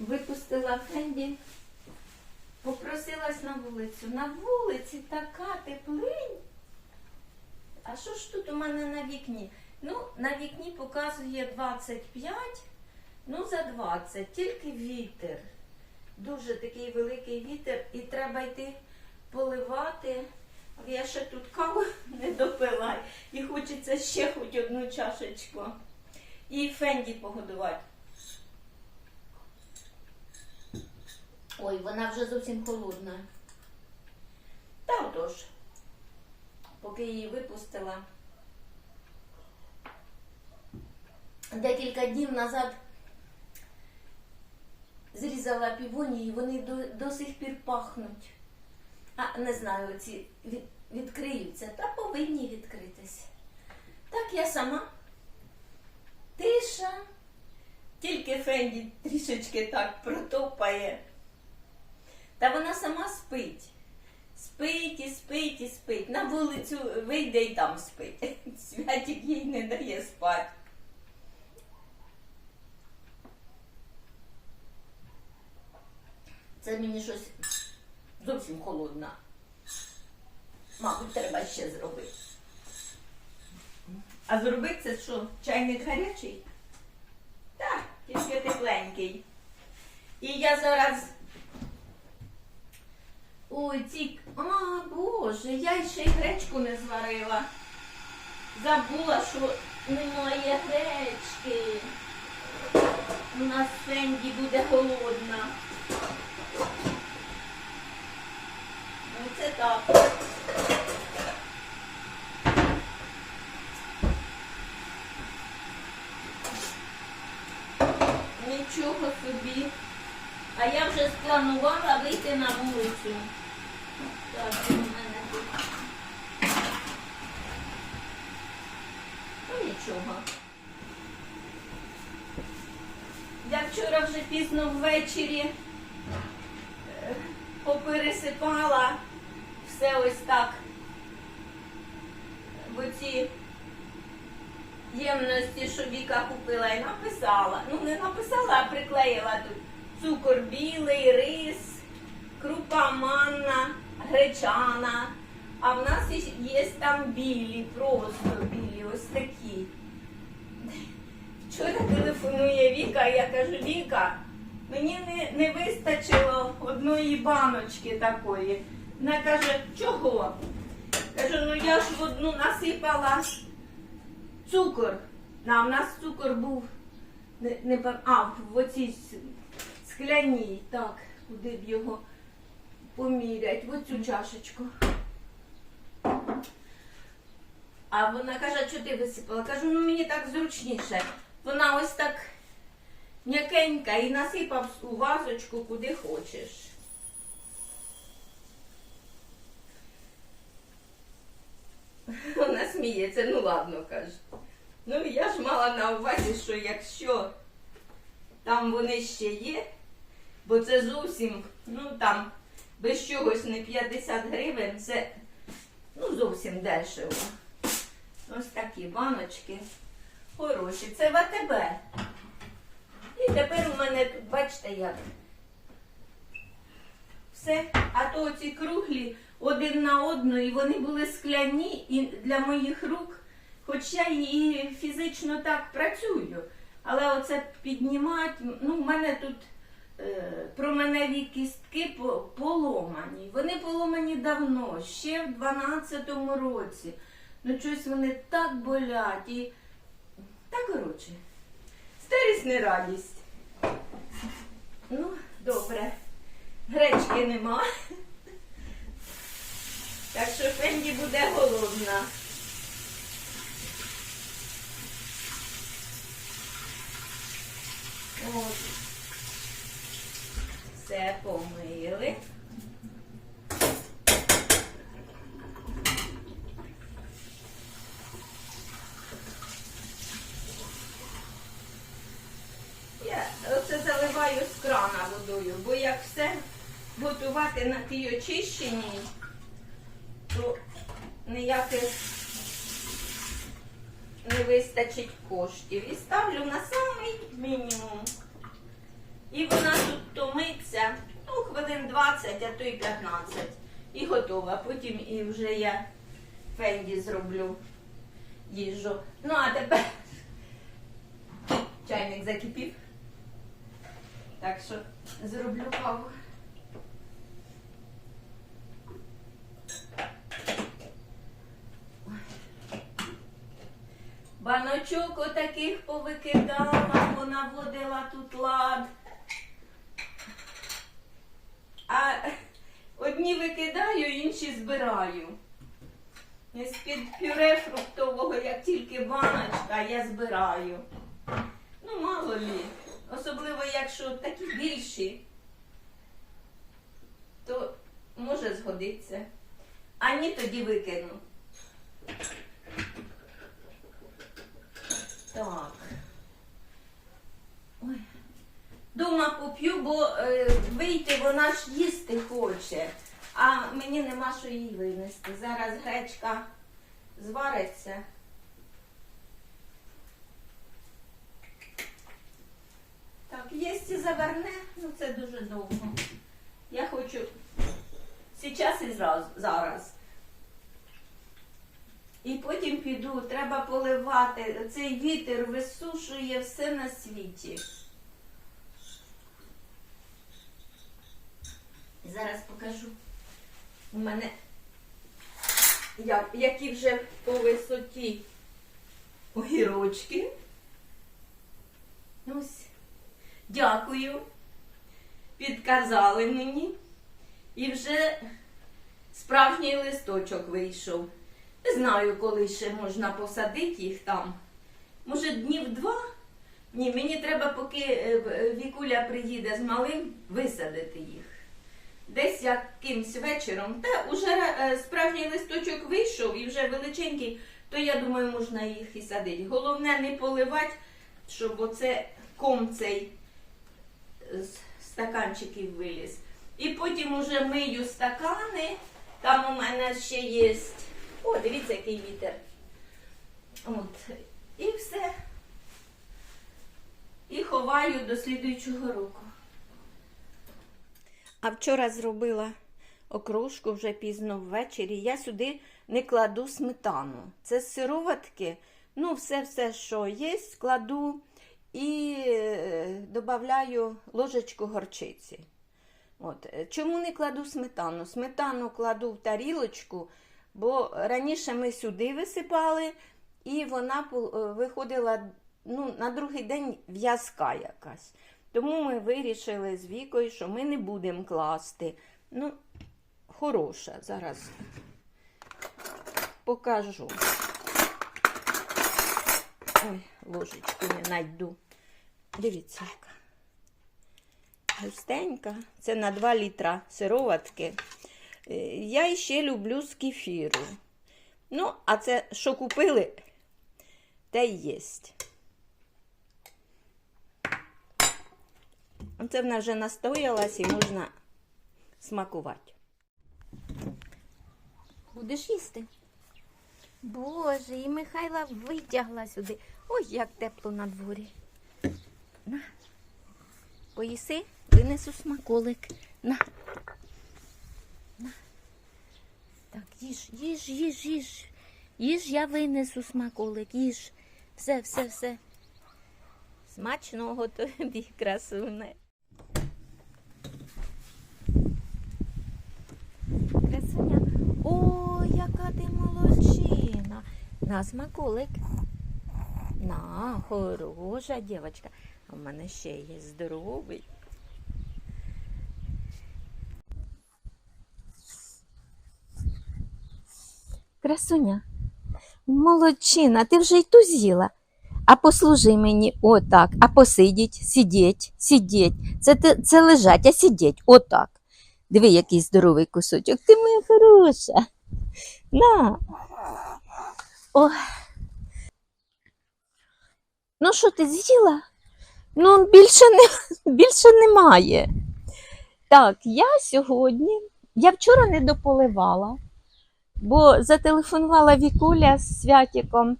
випустила Фенді, попросилась на вулицю. На вулиці така теплинь. А що ж тут у мене на вікні? Ну, на вікні показує 25, ну за 20, тільки вітер. Дуже такий великий вітер, і треба йти поливати. Я ще тут каву не допила, і хочеться ще хоч одну чашечку. І Фенді погодувати. Ой, вона вже зовсім холодна. Та отож, поки її випустила. Декілька днів назад зрізала півоні і вони до, до сих пір пахнуть. А не знаю, ці від, відкриються, та повинні відкритися. Так я сама. Тиша. Тільки Фенді трішечки так протопає. Та вона сама спить. Спить і спить і спить. На вулицю вийде і там спить. Святик їй не дає спати. Це мені щось зовсім холодно. Мабуть, треба ще зробити. А зробити це що? Чайник гарячий? Так, тільки тепленький. І я зараз. Ой, ці. А, Боже, я ще й гречку не зварила. Забула, що немає гречки. У нас Фенді буде голодна. Ну це так. Нічого собі. А я вже спланувала вийти на вулицю. Так, у мене тут. Ну нічого. Я вчора вже пізно ввечері е, попересипала все ось так в оці ємності, що Віка купила і написала. Ну, не написала, а приклеїла тут цукор білий, рис, крупа манна, гречана. А в нас є там білі, просто білі, ось такі. Вчора телефонує Віка, я кажу, Віка, мені не, не вистачило одної баночки такої. Вона каже, чого? Кажу, ну я ж в одну насипала цукор. А в нас цукор був не, не а, в оцій скляній. Так, куди б його помірять? В оцю чашечку. А вона каже, що ти висипала? Кажу, ну мені так зручніше. Вона ось так м'якенька і насипав у вазочку куди хочеш. Вона сміється, ну ладно, каже. Ну я ж мала на увазі, що якщо там вони ще є, бо це зовсім, ну там без чогось не 50 гривень, це ну зовсім дешево. Ось такі баночки хороші. Це в АТБ. І тепер у мене бачите, як. Все, а то ці круглі один на одну, і вони були скляні і для моїх рук, хоч я і фізично так працюю. Але оце піднімати, ну, в мене тут е, променеві кістки по- поломані. Вони поломані давно, ще в 12-му році. Ну, щось вони так болять. І... Та коротше, старість не радість. Ну, добре. Гречки нема. Так що Фенді буде голодна. От. Все помили. Я оце заливаю з крана водою, бо як все готувати на тій очищеній, то ніяких не вистачить коштів. І ставлю на самий мінімум. І вона тут томиться хвилин 20, а то й 15. І готова. Потім і вже я фенді зроблю їжу. Ну, а тепер чайник закипів. Так що зроблю каву. Баночок отаких повикидала, понаводила тут лад. А одні викидаю, інші збираю. З-під пюре фруктового, як тільки баночка, я збираю. Ну, мало лі. Особливо, якщо такі більші, то може згодиться. А ні, тоді викину. Так. Ой. Дома поп'ю, бо е, вийти вона ж їсти хоче, а мені нема що їй винести. Зараз гречка звариться. Їсти заверне, ну це дуже довго. Я хочу зараз і зараз. І потім піду, треба поливати. Цей вітер висушує все на світі. Зараз покажу. У мене які вже по висоті огірочки. Ось. Дякую. Підказали мені. І вже справжній листочок вийшов. Не знаю, коли ще можна посадити їх там. Може, днів два? Ні, мені треба, поки е, Вікуля приїде з малим, висадити їх. Десь якимсь вечором. Та уже е, справжній листочок вийшов і вже величенький, то я думаю, можна їх і садити. Головне не поливати, щоб оце ком цей з стаканчиків виліз. І потім уже мию стакани. Там у мене ще є. О, дивіться, який вітер. От. І все. І ховаю до слідуючого року. А вчора зробила окружку вже пізно ввечері. Я сюди не кладу сметану. Це сироватки. Ну, все-все, що є, кладу і е, додаю ложечку горчиці. От. Чому не кладу сметану? Сметану кладу в тарілочку, бо раніше ми сюди висипали, і вона е, виходила ну, на другий день в'язка якась. Тому ми вирішили з Вікою, що ми не будемо класти. Ну, хороша, зараз покажу. Ой, ложечку не знайду. Дивіться, яка. Густенька. Це на 2 літра сироватки. Е, Я ще люблю з кефіру. Ну, а це, що купили, те й єсть. Це вона вже настоялась і можна смакувати. Будеш їсти? Боже, і Михайла витягла сюди. Ой, як тепло на дворі. На. Поїси, винесу смаколик. На. На. Так, їж, їж, їж, їж. Їж, я винесу смаколик, їж. Все, все, все. Смачного тобі, красуне. Красуня. О, яка ти молодчина. На смаколик. На, хороша дівчинка. В мене ще є здоровий. Красуня. Молодчина, ти вже й ту з'їла. А послужи мені отак, а посидіть, сидіть, сидіть. Це, це лежать, а сидіть, отак. Диви, який здоровий кусочок. Ти моя хороша. На. О. Ну що ти з'їла? Ну, більше, не, більше немає. Так, я сьогодні, я вчора не дополивала, бо зателефонувала Вікуля з Святіком,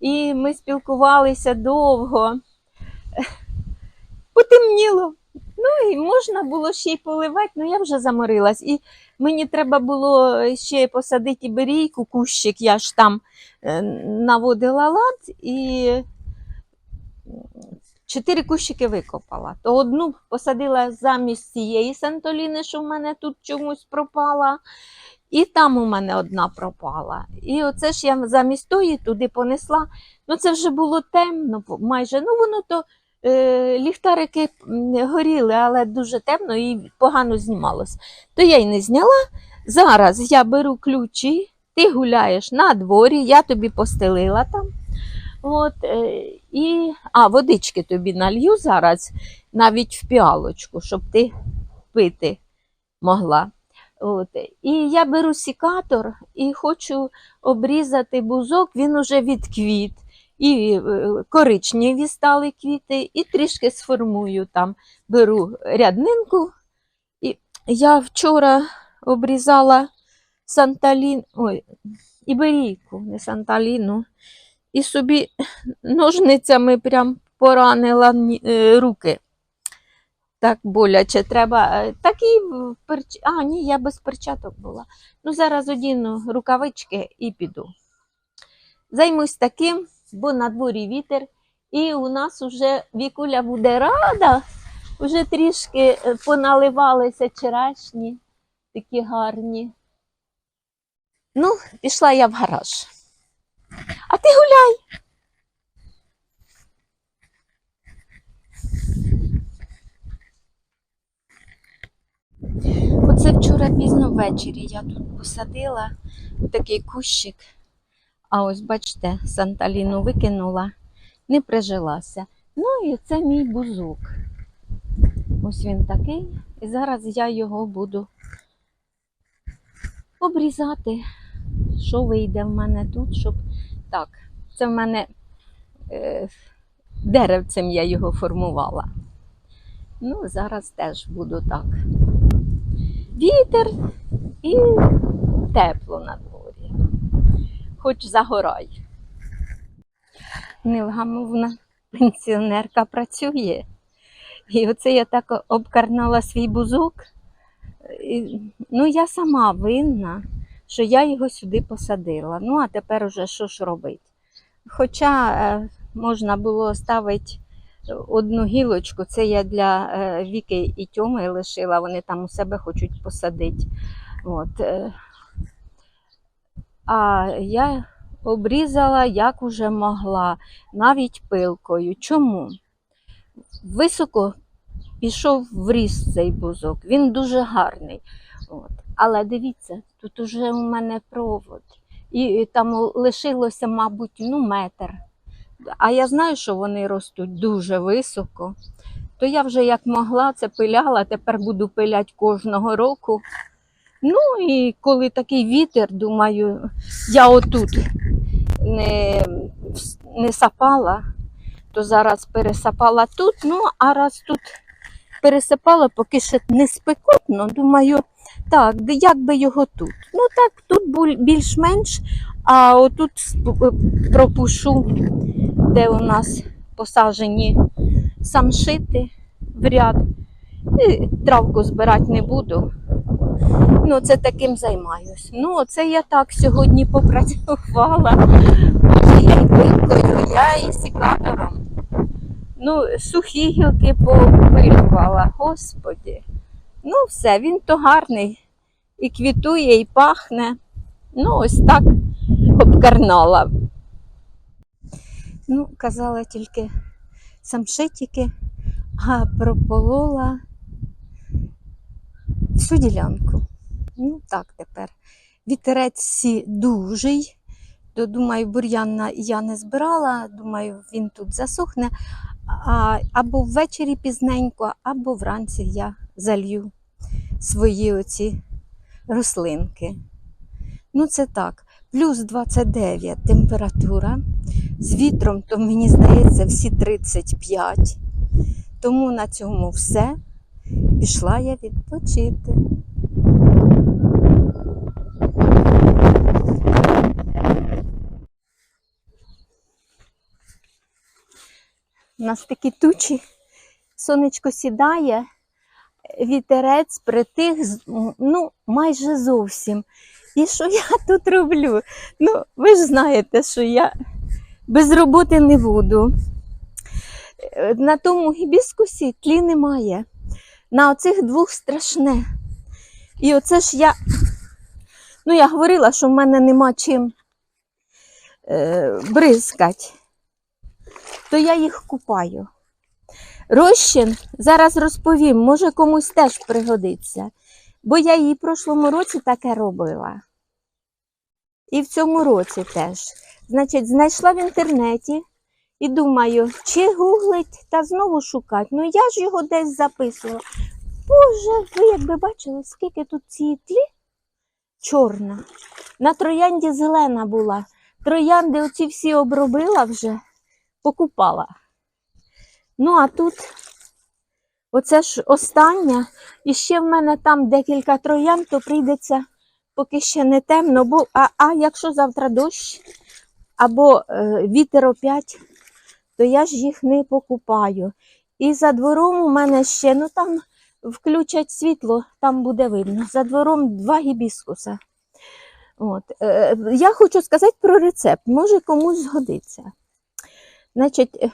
і ми спілкувалися довго. Потемніло. Ну і можна було ще й поливати, але я вже заморилась. І мені треба було ще посадити іберійку, кущик, я ж там е, наводила лад і чотири кущики викопала. То одну посадила замість цієї сантоліни, що в мене тут чомусь пропала. І там у мене одна пропала. І оце ж я замість тої туди понесла. Ну це вже було темно, майже. Ну воно то е, ліхтарики горіли, але дуже темно і погано знімалось. То я й не зняла. Зараз я беру ключі, ти гуляєш на дворі, я тобі постелила там. От, е, і, а, водички тобі налью зараз, навіть в піалочку, щоб ти пити могла. От. І я беру сікатор і хочу обрізати бузок, він уже відквіт. І е, коричневі стали квіти, і трішки сформую там. Беру ряднинку. І я вчора обрізала санталін, ой, іберійку, не санталіну, і собі ножницями прям поранила е, руки. Так боляче. Треба. Такі в перч... А, ні, я без перчаток була. Ну, зараз одіну рукавички і піду. Займусь таким, бо на дворі вітер, і у нас вже вікуля буде рада. Уже трішки е, поналивалися черешні, такі гарні. Ну, пішла я в гараж. А ти гуляй. Оце вчора пізно ввечері я тут посадила такий кущик. А ось, бачите, санталіну викинула, не прижилася. Ну і це мій бузок. Ось він такий. І зараз я його буду обрізати, що вийде в мене тут, щоб так. Це в мене е, деревцем я його формувала. Ну, зараз теж буду так. Вітер і тепло на дворі. Хоч загорай. Невгамовна пенсіонерка працює. І оце я так обкарнала свій бузок. Ну, я сама винна, що я його сюди посадила. Ну, а тепер уже що ж робити? Хоча е, можна було ставити одну гілочку, це я для е, Віки і Тьоми лишила, вони там у себе хочуть посадити. От. е. А я обрізала як уже могла, навіть пилкою. Чому? Високо пішов в ріст цей бузок, він дуже гарний. От. Але дивіться, тут уже у мене провод. І, там лишилося, мабуть, ну, метр. А я знаю, що вони ростуть дуже високо. То я вже як могла це пиляла, тепер буду пиляти кожного року. Ну і коли такий вітер, думаю, я отут не, не сапала, то зараз пересапала тут. Ну, а раз тут пересипала, поки ще не спекотно, думаю, так, як би його тут? Ну так, тут більш-менш, а отут пропушу, де у нас посаджені самшити в ряд. І травку збирати не буду. Ну, це таким займаюсь. Ну, оце я так сьогодні попрацювала. Я і пилкою, я і сікатором. Ну, сухі гілки попилювала, господі. Ну, все, він то гарний. І квітує, і пахне. Ну, ось так обкарнала. Ну, казала тільки самшитики, а прополола всю ділянку. Ну, так тепер. Вітерець дужий. То, думаю, бур'ян я не збирала, думаю, він тут засохне. А, або ввечері пізненько, або вранці я залью свої оці рослинки. Ну, це так. Плюс 29 температура. З вітром, то мені здається, всі 35. Тому на цьому все. Пішла я відпочити. У нас такі тучі, сонечко сідає, вітерець притих, ну, майже зовсім. І що я тут роблю? Ну, ви ж знаєте, що я без роботи не буду. Е, На тому гібіскусі тлі немає. На оцих двох страшне. І оце ж я. Ну, я говорила, що в мене нема чим е, бризкать, то я їх купаю. Розчин зараз розповім, може комусь теж пригодиться. Бо я її в прошлому році таке робила. І в цьому році теж. Значить, знайшла в інтернеті і думаю, чи гуглить та знову шукати. Ну я ж його десь записувала. Боже, ви якби бачили, скільки тут цієї тлі чорна. На троянді зелена була. Троянди оці всі обробила вже, покупала. Ну, а тут оце ж остання. І ще в мене там декілька троян, то прийдеться, поки ще не темно, бо а, а якщо завтра дощ або е, вітер опять, то я ж їх не покупаю. І за двором у мене ще, ну там включать світло, там буде видно. За двором два гібіскуса. От. Е, я хочу сказати про рецепт, може комусь згодиться. Значить, е,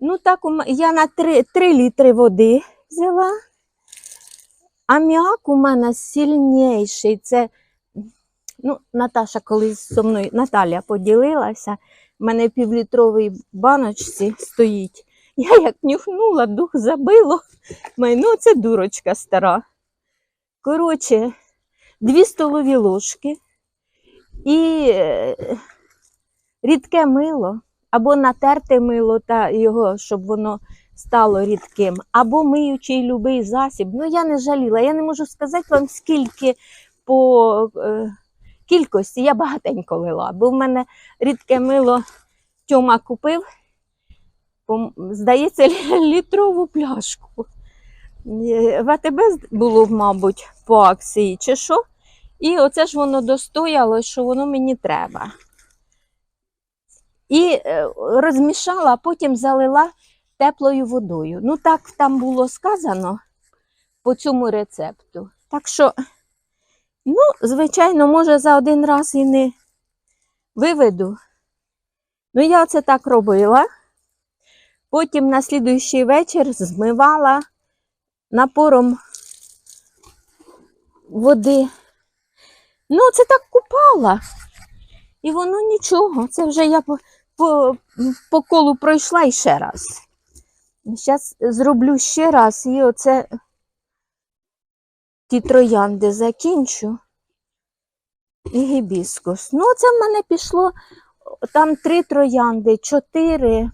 ну так, я на 3, 3 літри води взяла. Аміак у мене сильніший. Це, ну, Наташа колись зі мною, Наталя поділилася. У мене в півлітровій баночці стоїть. Я як нюхнула, дух забило. Маю, ну, це дурочка стара. Коротше, дві столові ложки і е, рідке мило, або натерте мило та його, щоб воно стало рідким, або миючий любий засіб. Ну, я не жаліла. Я не можу сказати вам, скільки по е, кількості я багатенько лила, бо в мене рідке мило Тьома купив, здається, літрову пляшку. Е, В АТБ було, мабуть, по акції чи що. І оце ж воно достояло, що воно мені треба. І е, розмішала, а потім залила теплою водою. Ну, так там було сказано по цьому рецепту. Так що, ну, звичайно, може, за один раз і не виведу. Ну, я це так робила. Потім на слідуючий вечір змивала напором води. Ну, це так купала. І воно нічого. Це вже я по, по, колу пройшла і ще раз. Зараз зроблю ще раз і оце ті троянди закінчу. І гібіскус. Ну, це в мене пішло там три троянди, чотири,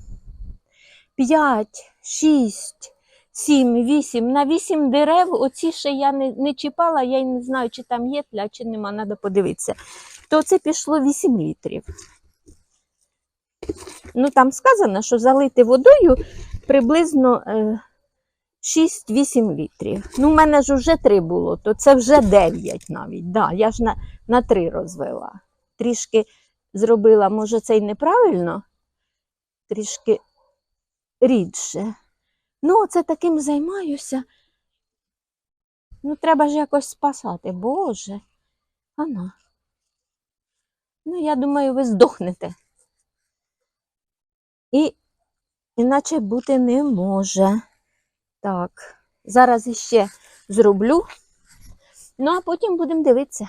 п'ять, шість, сім, вісім. На вісім дерев оці ще я не, не чіпала, я й не знаю, чи там є тля, чи нема, треба подивитися. То це пішло 8 літрів. Ну, там сказано, що залити водою приблизно е, 6-8 літрів. Ну, в мене ж вже 3 було, то це вже 9 навіть. Да, я ж на, на 3 розвела. Трішки зробила, може, це й неправильно, трішки рідше. Ну, це таким займаюся. Ну, треба ж якось спасати. Боже. Ано. Ну, я думаю, ви здохнете. І іначе бути не може. Так, зараз іще зроблю. Ну, а потім будемо дивитися.